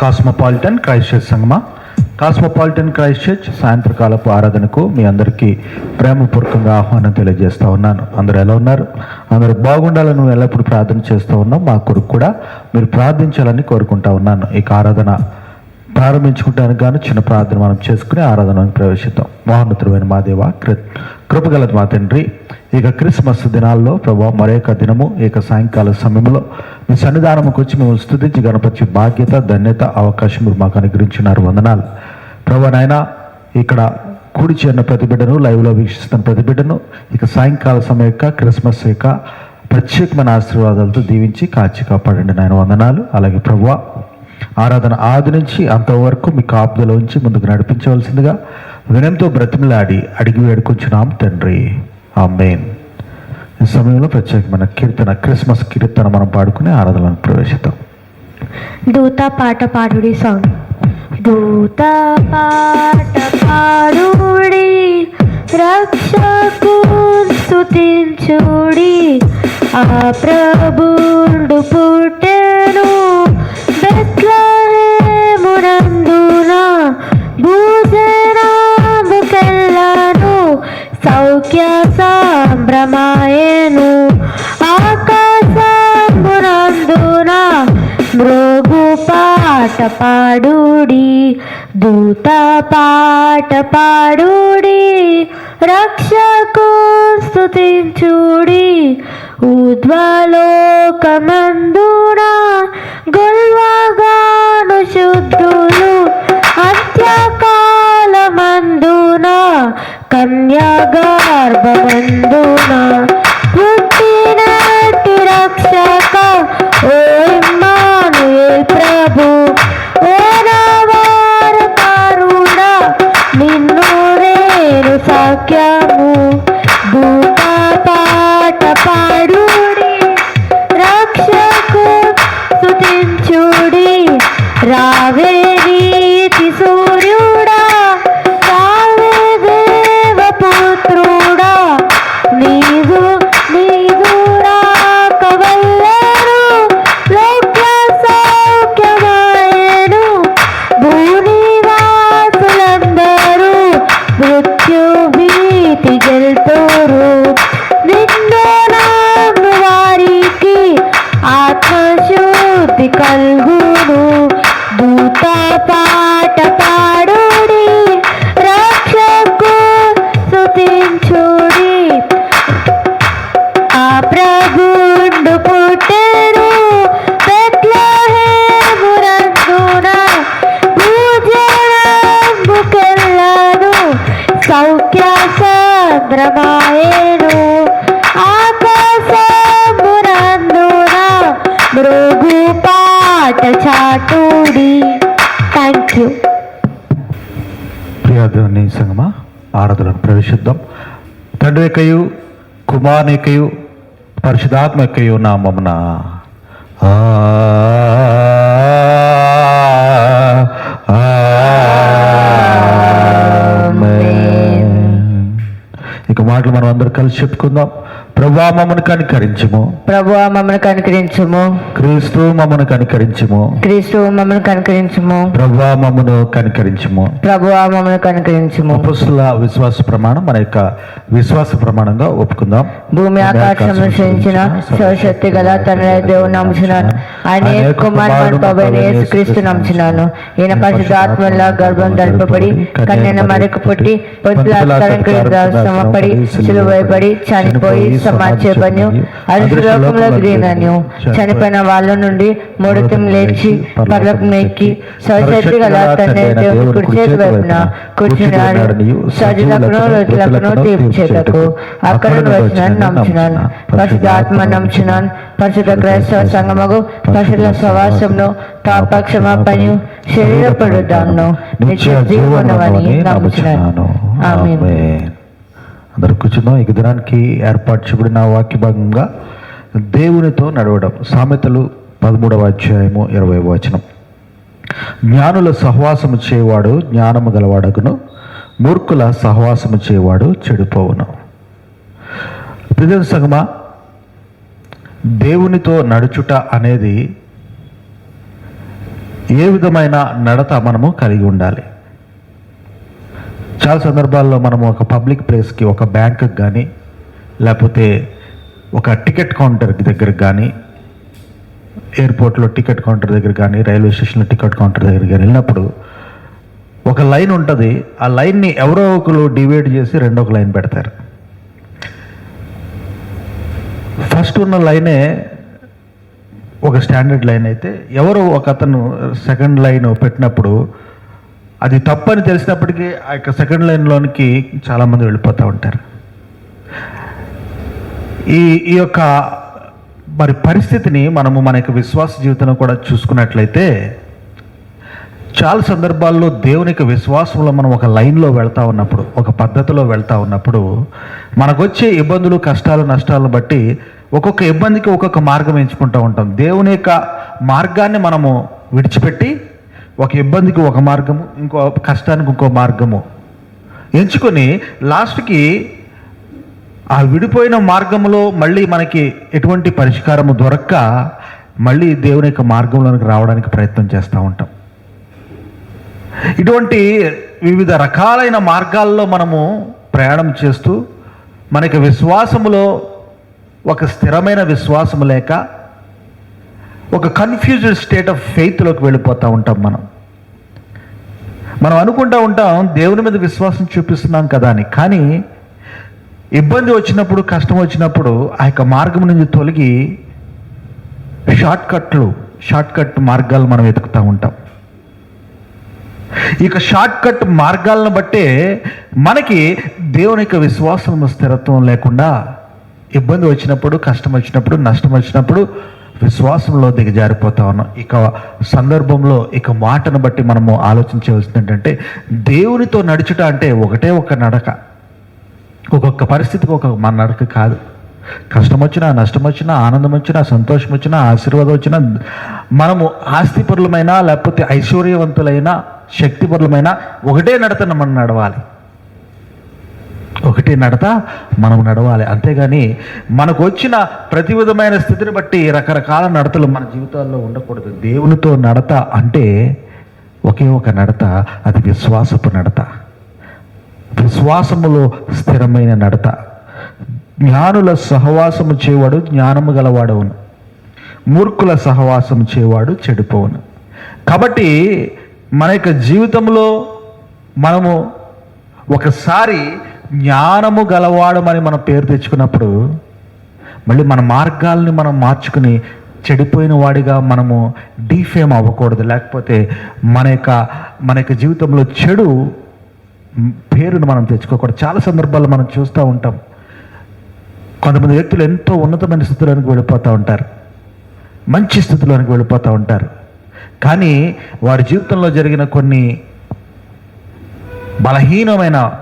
Cosmopolitan Christ church సంగమా. Cosmopolitan Christ church సాయంత్రకాలపు ఆరాధనకు మీ అందరికీ ప్రేమపూర్వకంగా ఆహ్వానం తెలియజేస్తూ ఉన్నాను. అందరూ ఎలా ఉన్నారు? అందరూ బాగుండాలని నువ్వు ఎల్లప్పుడూ ప్రార్థన చేస్తూ ఉన్నాం. మా కొరకు కూడా మీరు ప్రార్థించాలని కోరుకుంటా ఉన్నాను. ఈ ఆరాధన ప్రారంభించుకుంటానికి గాను చిన్న ప్రార్థన మనం చేసుకుని ఆరాధనను ప్రవేశిద్దాం. మహోన్నతుడైన మా దేవ కృ కృపగల మా తండ్రి. ఇక క్రిస్మస్ దినాల్లో ప్రభా మరొక దినము ఇక సాయంకాల సమయంలో మీ సన్నిధానంకి వచ్చి మేము స్థుతించి గణపతి బాధ్యత ధన్యత అవకాశం మీరు మాకు అనుగ్రహించినారు. వందనాలు. ప్రభా నాయన ఇక్కడ కూడి చేరిన ప్రతి బిడ్డను లైవ్లో వీక్షిస్తున్న ప్రతి బిడ్డను ఇక సాయంకాల సమయం యొక్క క్రిస్మస్ యొక్క ప్రత్యేకమైన ఆశీర్వాదాలతో దీవించి కాచి కాపాడండి నాయన. వందనాలు. అలాగే ప్రభు ఆరాధన ఆది నుంచి అంతవరకు మీ కాపుదలోంచి ముందుకు నడిపించవలసిందిగా వినంతో బ్రతిమిలాడి అడిగి వేడుకొంచున్నాం తండ్రి. ఆ మెయిన్ ఈ సమయంలో ప్రత్యేకమైన కీర్తన క్రిస్మస్ కీర్తన మనం పాడుకుని ఆరాధనను ప్రవేశిద్దాం. దూత పాట పాడుడి సాంగ్ దూత పాట పాడుడి రక్షకు స్తుతించుడి. ఆ ప్రభుడు పుట్టెను సాంభ్రమాయను ఆకాశమునందున మృగు పాట పాడుడి దూత పాట పాడుడి రక్షకు స్థుతించుడి ఉద్వలోకమందున గొల్వగాను శుద్ధులు అంత్యకాలమందున కన్యాగర్భమందున పుట్టినట్టి రక్షక ఓ పాట చాటుడి. థ్యాంక్ యూ ప్రియాదేవుని సంగమా? ఆరాధనను ప్రవేశిద్దాం. తండ్రి యొక్కయు కుమారుని యొక్కయు పరిశుధాత్మ యొక్కయు నామమున ఆమేన్. ఇక మాటలు మనం అందరూ కలిసి చెప్పుకుందాం. ప్రభా మమ్మను కనికరించము. ప్రభు మమ్మల్ని కనుకరించుము. క్రీస్తు మమ్మను కనికరించము. క్రీస్తు మమ్మల్ని కనుకరించుము. ప్రభా మమ్మను కనికరించము. ప్రభు మమ్మల్ని కనుకరించుము. అపొస్తలుల విశ్వాస ప్రమాణం మన యొక్క విశ్వాస ప్రమాణంగా ఒప్పుకుందాం. భూమి ఆకాశం సృష్టించిన సర్వశక్తి గల తండ్రి దేవుని నమ్ముచున్నాను ఆయన కుమారుడు ప్రభైన యేసుక్రీస్తు నమ్ముచున్నాను. ఈయన పరిశుద్ధాత్మల గర్భం ధరింపబడి కన్యన మరొక పుట్టి పొద్దుల శ్రమపడి సిలువైపడి చనిపోయి సమాచేపను అరులోకంలో దిగినను చనిపోయిన వాళ్ళ నుండి మూడతం లేచి పర్లకు ఎక్కి సర్వశక్తి గల తండ్రి దేవుని వైపున కూర్చున్నాడు సజులకును రోజులకును అక్కడ వచ్చిన నమ్ముచున్నాను. పరిశుద్ధాత్మ నమ్ముచున్నాను. పరిశుద్ధ క్రైస్తవ సంగమగు పరిశుద్ధ పాపక్షమాపణు శరీర పడుదాను నిత్య జీవనమని నమ్ముచున్నాను. ఆమె. అందరూ కూర్చుందాం. ఈ దినానికి ఏర్పాటు చేయబడిన వాక్య భాగంగా దేవునితో నడవడం. సామెతలు పదమూడవ అధ్యాయము ఇరవై వచనం. జ్ఞానుల సహవాసము చేయవాడు జ్ఞానము గలవాడగును. మూర్ఖుల సహవాసము చేయవాడు చెడిపోవును. ప్రజల సంగమా దేవునితో నడుచుట అనేది ఏ విధమైన నడత మనము కలిగి ఉండాలి? చాలా సందర్భాల్లో మనము ఒక పబ్లిక్ ప్లేస్కి ఒక బ్యాంకుకి కానీ లేకపోతే ఒక టికెట్ కౌంటర్ దగ్గరికి కానీ ఎయిర్పోర్ట్లో టికెట్ కౌంటర్ దగ్గర కానీ రైల్వే స్టేషన్లో టికెట్ కౌంటర్ దగ్గర కానీ వెళ్ళినప్పుడు ఒక లైన్ ఉంటుంది. ఆ లైన్ని ఎవరో ఒకరు డివైడ్ చేసి రెండో ఒక లైన్ పెడతారు. ఫస్ట్ ఉన్న లైనే ఒక స్టాండర్డ్ లైన్ అయితే ఎవరో ఒక అతను సెకండ్ లైన్ పెట్టినప్పుడు అది తప్పని తెలిసినప్పటికీ ఆ యొక్క సెకండ్ లైన్లోనికి చాలామంది వెళ్ళిపోతూ ఉంటారు. ఈ ఈ యొక్క మరి పరిస్థితిని మనము మన యొక్క విశ్వాస జీవితంలో కూడా చూసుకున్నట్లయితే చాలా సందర్భాల్లో దేవుని యొక్క విశ్వాసంలో మనం ఒక లైన్లో వెళ్తూ ఉన్నప్పుడు ఒక పద్ధతిలో వెళ్తూ ఉన్నప్పుడు మనకు వచ్చే ఇబ్బందులు కష్టాలు నష్టాలను బట్టి ఒక్కొక్క ఇబ్బందికి ఒక్కొక్క మార్గం ఎంచుకుంటూ ఉంటాం. దేవుని యొక్క మార్గాన్ని మనము విడిచిపెట్టి ఒక ఇబ్బందికి ఒక మార్గము ఇంకో కష్టానికి ఇంకో మార్గము. ఎంచుకొని లాస్ట్కి ఆ విడిపోయిన మార్గంలో మళ్ళీ మనకి ఎటువంటి పరిష్కారము దొరక్క మళ్ళీ దేవుని యొక్క మార్గంలోనికి రావడానికి ప్రయత్నం చేస్తూ ఉంటాం. ఇటువంటి వివిధ రకాలైన మార్గాల్లో మనము ప్రయాణం చేస్తూ మనకి విశ్వాసములో ఒక స్థిరమైన విశ్వాసము లేక ఒక కన్ఫ్యూజ్డ్ స్టేట్ ఆఫ్ ఫెయిత్లోకి వెళ్ళిపోతూ ఉంటాం మనం. మనం అనుకుంటా ఉంటాం దేవుని మీద విశ్వాసం చూపిస్తున్నాం కదా అని. కానీ ఇబ్బంది వచ్చినప్పుడు కష్టం వచ్చినప్పుడు ఆ యొక్క మార్గం నుంచి తొలగి షార్ట్ కట్లు షార్ట్ కట్ మార్గాలు మనం వెతుకుతూ ఉంటాం. ఇక షార్ట్ కట్ మార్గాలను బట్టే మనకి దేవుని యొక్క విశ్వాసం స్థిరత్వం లేకుండా ఇబ్బంది వచ్చినప్పుడు కష్టం వచ్చినప్పుడు నష్టం వచ్చినప్పుడు విశ్వాసంలో దిగజారిపోతా ఉన్నాం. ఇక సందర్భంలో ఇక మాటను బట్టి మనము ఆలోచించవలసింది ఏంటంటే దేవునితో నడుచుట అంటే ఒకటే ఒక నడక. ఒక్కొక్క పరిస్థితికి ఒక మన నడక కాదు. కష్టం వచ్చినా నష్టం వచ్చినా ఆనందం వచ్చినా సంతోషం వచ్చినా ఆశీర్వాదం వచ్చినా మనము ఆస్తిపరులమైనా లేకపోతే ఐశ్వర్యవంతులైనా శక్తిపరులమైన ఒకటే నడతను మనం నడవాలి. ఒకటే నడత మనం నడవాలి. అంతేగాని మనకు వచ్చిన ప్రతి విధమైన స్థితిని బట్టి రకరకాల నడతలు మన జీవితాల్లో ఉండకూడదు. దేవునితో నడత అంటే ఒకే ఒక నడత అది విశ్వాసపు నడత. విశ్వాసములో స్థిరమైన నడత. జ్ఞానుల సహవాసము చేవాడు జ్ఞానము గలవాడవును. మూర్ఖుల సహవాసము చేవాడు చెడిపోవును. కాబట్టి మన యొక్క జీవితంలో మనము ఒకసారి జ్ఞానము గలవాడు అని మన పేరు తెచ్చుకున్నప్పుడు మళ్ళీ మన మార్గాల్ని మనం మార్చుకుని చెడిపోయిన వాడిగా మనము డీఫేమ్ అవ్వకూడదు. లేకపోతే మన యొక్క మన యొక్క జీవితంలో చెడు పేరును మనం తెచ్చుకోకూడదు. చాలా సందర్భాల్లో మనం చూస్తూ ఉంటాం. కొంతమంది వ్యక్తులు ఎంతో ఉన్నతమైన స్థితిలోనికి వెళ్ళిపోతూ ఉంటారు. మంచి స్థితిలోనికి వెళ్ళిపోతూ ఉంటారు. కానీ వారి జీవితంలో జరిగిన కొన్ని బలహీనమైన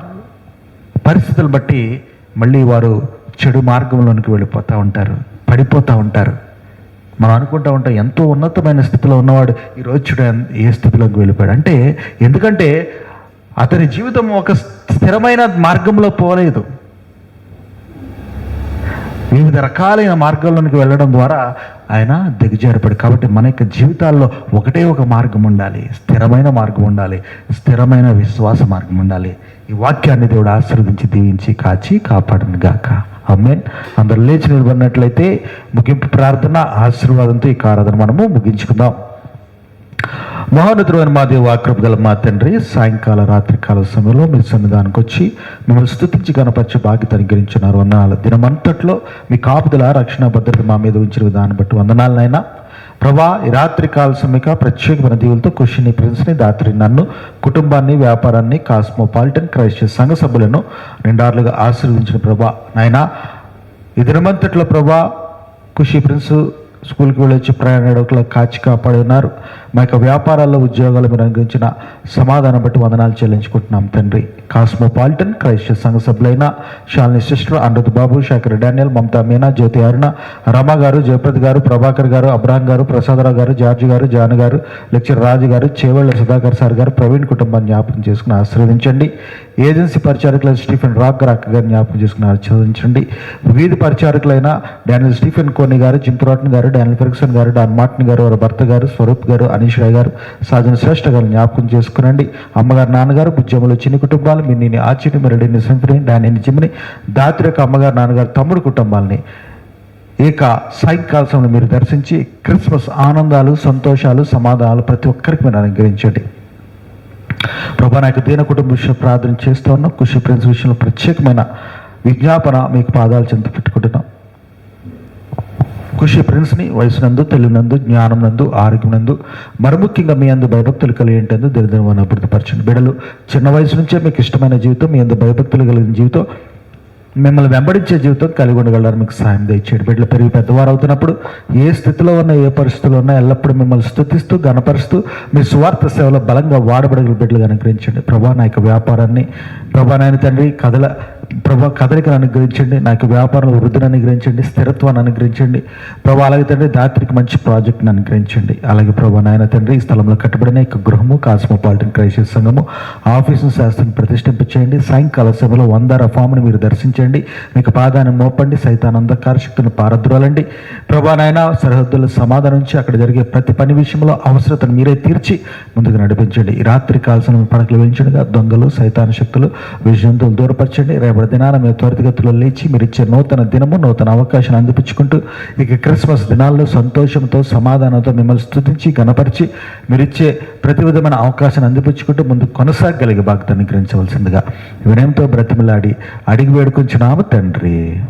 పరిస్థితులు బట్టి మళ్ళీ వారు చెడు మార్గంలోనికి వెళ్ళిపోతూ ఉంటారు పడిపోతూ ఉంటారు. మనం అనుకుంటూ ఉంటాం ఎంతో ఉన్నతమైన స్థితిలో ఉన్నవాడు ఈరోజు చూడ ఏ స్థితిలోకి వెళ్ళిపోయాడు? అంటే ఎందుకంటే అతని జీవితం ఒక స్థిరమైన మార్గంలో పోలేదు. వివిధ రకాలైన మార్గాల్లోనికి వెళ్ళడం ద్వారా ఆయన దిగజారిపడు కాబట్టి మన యొక్క జీవితాల్లో ఒకటే ఒక మార్గం ఉండాలి. స్థిరమైన మార్గం ఉండాలి. స్థిరమైన విశ్వాస మార్గం ఉండాలి. ఈ వాక్యాన్ని దేవుడు ఆశీర్వదించి దీవించి కాచి కాపాడను గాక. అమ్మేన్ అందరు లేచి నిలబడినట్లయితే ముగింపు ప్రార్థన ఆశీర్వాదంతో ఈ కారాధన మనము ముగించుకుందాం. మహోన్నతుడైన మా దేవ ఆక్రపు గల మా తండ్రి సాయంకాల రాత్రికాల సమయంలో మీ సన్నిధానికి వచ్చి మిమ్మల్ని స్థుతించి గణపరిచే బాధ్యత అనుగ్రహించినారు వందనాలు దినమంతట్లో మీ కాపుదల రక్షణ భద్రత మా మీద ఉంచిన విధానం బట్టి వందనాలనైనా ప్రభా ఈ రాత్రి కాల సమయక ప్రత్యేకమైన దీవులతో క్వశ్చన్ ప్రిన్స్ని దాత్రి నన్ను కుటుంబాన్ని వ్యాపారాన్ని కాస్మోపాలిటన్ క్రైస్త సంఘ సభ్యులను రెండార్లుగా ఆశీర్వదించిన ప్రభా. నాయనా ఈ దినమంతట్లో ప్రభా ఖుషి ప్రిన్స్ స్కూల్కి వెళ్ళొచ్చి ప్రయాణికులు కాచి కాపాడి ఉన్నారు మా యొక్క వ్యాపారాల్లో ఉద్యోగాలు మీరు అనుగ్రహించిన సమాధానం బట్టి వందనాలు చెల్లించుకుంటున్నాం తండ్రి. కాస్మోపాలిటన్ క్రైస్త సంఘ సభ్యులైన షాలిని సిస్టర్ అమృత్ బాబు శేఖర్ డానియల్ మమతా మీనా జ్యోతి అరుణ రమ గారు జయప్రద్ గారు ప్రభాకర్ గారు అబ్రాహం గారు ప్రసాదరావు గారు జార్జ్ గారు జాన్ గారు లెక్చర్ రాజు గారు చేవళ్ళ సుధాకర్ సార్ గారు ప్రవీణ్ కుటుంబాన్ని జ్ఞాపకం చేసుకుని ఆశీర్వదించండి. ఏజెన్సీ పరిచారకులైన స్టీఫెన్ రాక్ గారు గారిని జ్ఞాపకం చేసుకున్నారు చదివించండి వీధి పరిచారకులైన డానియల్ స్టీఫెన్ కోని గారు జింపురాటన్ garu Daniel Ferguson garu Don Martin garu వారి భర్త గారు స్వరూప్ గారు అనీష్ రాయ్ గారు సాజన శ్రేష్ఠ గారు జ్ఞాపకం చేసుకునండి. అమ్మగారు నాన్నగారు బుజ్జమ్మలు చిన్ని కుటుంబాలు మిన్నిని ఆచిని మెరడిని సింఫిని డానిని జిమ్ని దాత్రి యొక్క అమ్మగారు నాన్నగారు తమ్ముడు కుటుంబాలని ఇక సాయంకాల సమయంలో మీరు దర్శించి క్రిస్మస్ ఆనందాలు సంతోషాలు సమాధానాలు ప్రతి ఒక్కరికి మీరు అనుగ్రహించండి. ప్రభా నాకు దీన కుటుంబ విషయం ప్రార్థన చేస్తూ ఉన్నాం. కుషి ప్రిన్స్ విషయంలో ప్రత్యేకమైన విజ్ఞాపన మీకు పాదాలు చెంత పెట్టుకుంటున్నాం. కుషి ప్రిన్స్ని వయసునందు తెలివినందు జ్ఞానం నందు ఆరోగ్యం నందు మరి ముఖ్యంగా మీ అందు భయభక్తులు కలిగేంటందు అభివృద్ధి అభివృద్ధిపరచండి. బిడలు చిన్న వయసు నుంచే మీకు ఇష్టమైన జీవితం మీ అందు భయభక్తులు కలిగిన జీవితం మిమ్మల్ని వెంబడించే జీవితం కలిగి ఉండగలరు. మీకు సాయం దయచేయండి. బిడ్డలు పెరిగి పెద్దవారు అవుతున్నప్పుడు ఏ స్థితిలో ఉన్నా ఏ పరిస్థితుల్లో ఉన్నా ఎల్లప్పుడూ మిమ్మల్ని స్తుతిస్తూ గణపరుస్తూ మీ స్వార్థ సేవలో బలంగా వాడబడగల బిడ్డలు అనుగ్రహించండి. ప్రభా నా యొక్క వ్యాపారాన్ని ప్రభా నాయన తండ్రి కథల ప్రభా కదలికను అనుగ్రహించండి. నాకు వ్యాపారంలో వృద్ధిని అనుగ్రహించండి. స్థిరత్వాన్ని అనుగ్రహించండి. ప్రభా అలాగే తండ్రి దాత్రికి మంచి ప్రాజెక్ట్ని అనుగ్రహించండి. అలాగే ప్రభా నాయన తండ్రి ఈ స్థలంలో కట్టబడిన యొక్క గృహము కాస్మోపాలిటన్ క్రైసిస్ సంఘము ఆఫీసు శాస్త్రం ప్రతిష్ఠింపచేయండి సాయంకాల సభలో వంద రఫామును మీరు దర్శించండి. మీకు పాదాన్ని మోపండి. సైతాన్ శక్తిని పారద్రోలండి. ప్రభా నాయన సరిహద్దుల సమాధానం నుంచి అక్కడ జరిగే ప్రతి పని విషయంలో అవసరతను మీరే తీర్చి ముందుకు నడిపించండి. రాత్రి కాల్సిన పడకలు వేయించండిగా దొంగలు సైతాన శక్తులు విజయంతులు దూరపరచండి. రేపు దినాన మీరు త్వరితగతిలో లేచి మీరు ఇచ్చే నూతన దినము నూతన అవకాశాన్ని అందిపించుకుంటూ ఇక క్రిస్మస్ దినాల్లో సంతోషంతో సమాధానంతో మిమ్మల్ని స్తుతించి గణపరిచి మీరు ఇచ్చే ప్రతి విధమైన అవకాశాన్ని అందిపించుకుంటూ ముందు కొనసాగలిగే బాధ్యతను అనుగ్రహించవలసిందిగా వినయంతో బ్రతిమలాడి అడిగి వేడుకుంటున్నాము తండ్రి.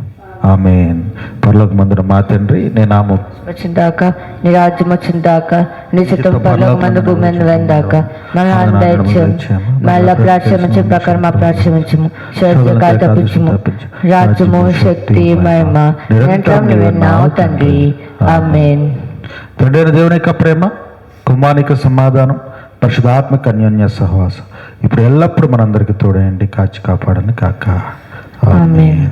ఆమెన్. పరలోక మందున మా తండ్రి నేను నామం వచ్చిన దాకా నీ రాజ్యం వచ్చిన దాకా నీ చిత్తం పరలోక మందు భూమి వెందాక మన దయచేయం మళ్ళా ప్రాక్షమించే ప్రకారం మా ప్రాక్షమించము శరీరకాయ తప్పించము రాజ్యము శక్తి మహిమ. నిరంతరం నువ్వెన్నావు తండ్రి. ఆమెన్. తండ్రి దేవుని యొక్క ప్రేమ కుమానిక సమాధానం పరిశుధాత్మక అన్యోన్య సహవాసం. ఇప్పుడు ఎల్లప్పుడూ మనందరికి తోడేయండి కాచి కాపాడని కాక. ఆమేన్.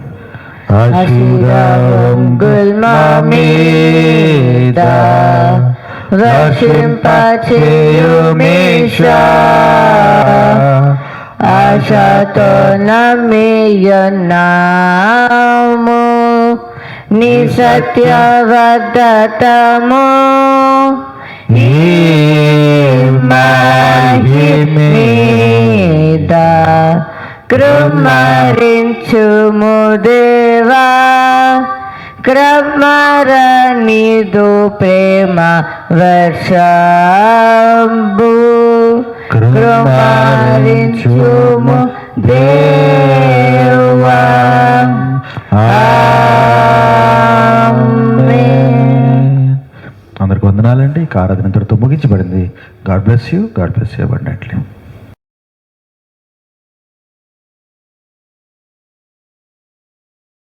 ఆశీర్వాదం గుల్మా మీద వర్షింపచేయుమేషా. ఆశతో నమ్మియున్నాము నీ సత్యవద్దతము ఈ మీద దేవా క్రమరణిదు ప్రేమ వర్షంబు. కృమరించుము దేవా అందరికి వందనాలండి. ఈ ఇంతటితో ముగించబడింది. God bless you. God bless you abundantly.